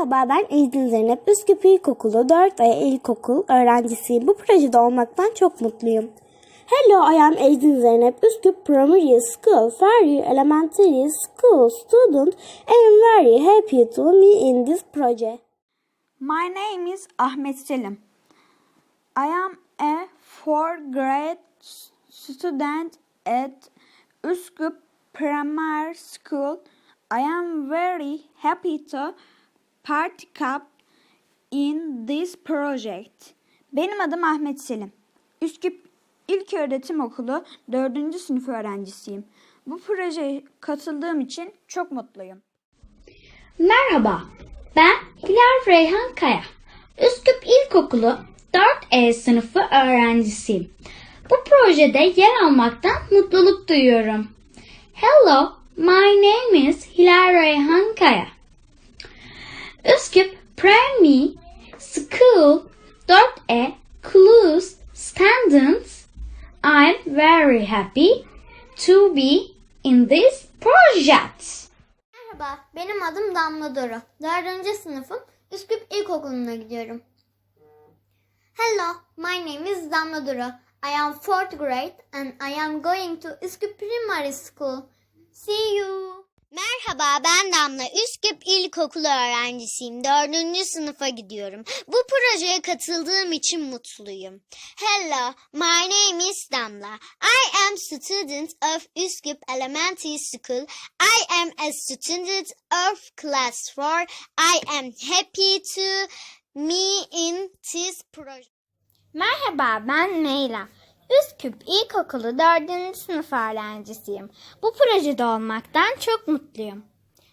Merhaba ben Ezdin Zeynep. Üsküp İlkokulu 4A İlkokul öğrencisiyim. Bu projede olmaktan çok mutluyum. Hello, I am Ezdin Zeynep. Üsküp Primary School, very elementary school student. I am very happy to me in this project. My name is Ahmet Selim. I am a fourth grade student at Üsküp Primary School. I am very happy to participate in this project. Benim adım Ahmet Selim. Üsküp İlköğretim Okulu 4. sınıf öğrencisiyim. Bu projeye katıldığım için çok mutluyum. Merhaba, ben Hilal Reyhan Kaya. Üsküp İlkokulu 4E sınıfı öğrencisiyim. Bu projede yer almaktan mutluluk duyuyorum. Hello, my name is Hilal Reyhan Kaya. Üsküp Primary School 4E Clues Standards I'm very happy to be in this project. Merhaba, benim adım Damla Duru. Dördüncü sınıfım Üsküp İlkokulu'na gidiyorum. Hello, my name is Damla Duru. I am fourth grade and I am going to Üsküp Primary School. See you. Merhaba ben Damla. Üsküp İlkokulu öğrencisiyim. Dördüncü sınıfa gidiyorum. Bu projeye katıldığım için mutluyum. Hello, my name is Damla. I am student of Üsküp Elementary School. I am a student of class 4. I am happy to me in this project. Merhaba ben Meyla. Üsküp İlkokulu 4. sınıf öğrencisiyim. Bu projede olmaktan çok mutluyum.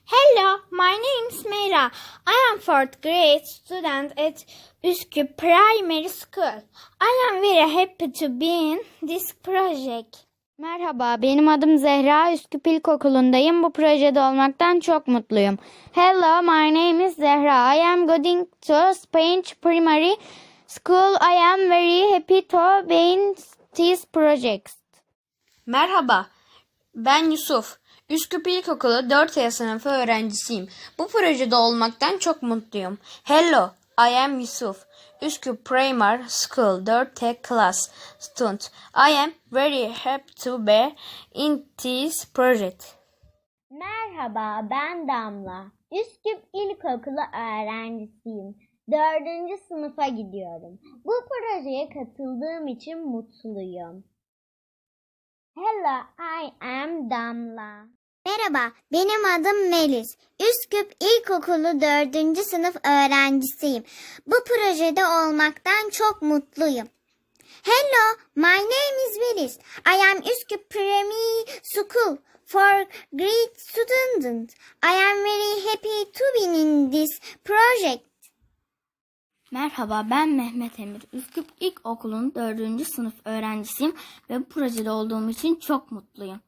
Hello, my name is Meyra. I am 4th grade student at Üsküp Primary School. I am very happy to be in this project. Merhaba, benim adım Zehra. Üsküp İlkokulu'ndayım. Bu projede olmaktan çok mutluyum. Hello, my name is Zehra. I am going to Spain Primary School. I am very happy to be in this project. Merhaba, ben Yusuf. Üsküp İlkokulu 4 sınıfı öğrencisiyim. Bu projede olmaktan çok mutluyum. Hello, I am Yusuf. Üsküp Primary School 4 class student. I am very happy to be in this project. Merhaba ben Damla. Üsküp İlkokulu öğrencisiyim. Dördüncü sınıfa gidiyorum. Bu projeye katıldığım için mutluyum. Hello, I am Damla. Merhaba, benim adım Melis. Üsküp İlkokulu 4. sınıf öğrencisiyim. Bu projede olmaktan çok mutluyum. Hello, my name is Melis. I am Üsküp Primary School for grade student. I am very happy to be in this project. Merhaba, ben Mehmet Emir. Üsküp İlkokulu'nun 4. sınıf öğrencisiyim ve bu projede olduğum için çok mutluyum.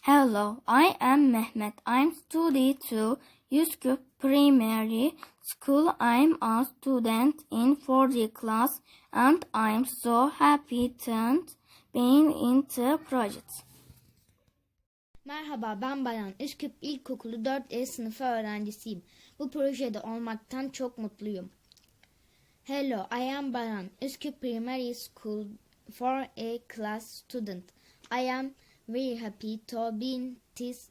Hello, I am Mehmet. I'm study to Üsküp Primary School. I'm a student in 4th class and I'm so happy to be in the project. Merhaba ben Bayan. Üsküp İlkokulu 4E sınıfı öğrencisiyim. Bu projede olmaktan çok mutluyum. Hello, I am Bayan. Üsküp Primary School 4A class student. I am very happy to be in this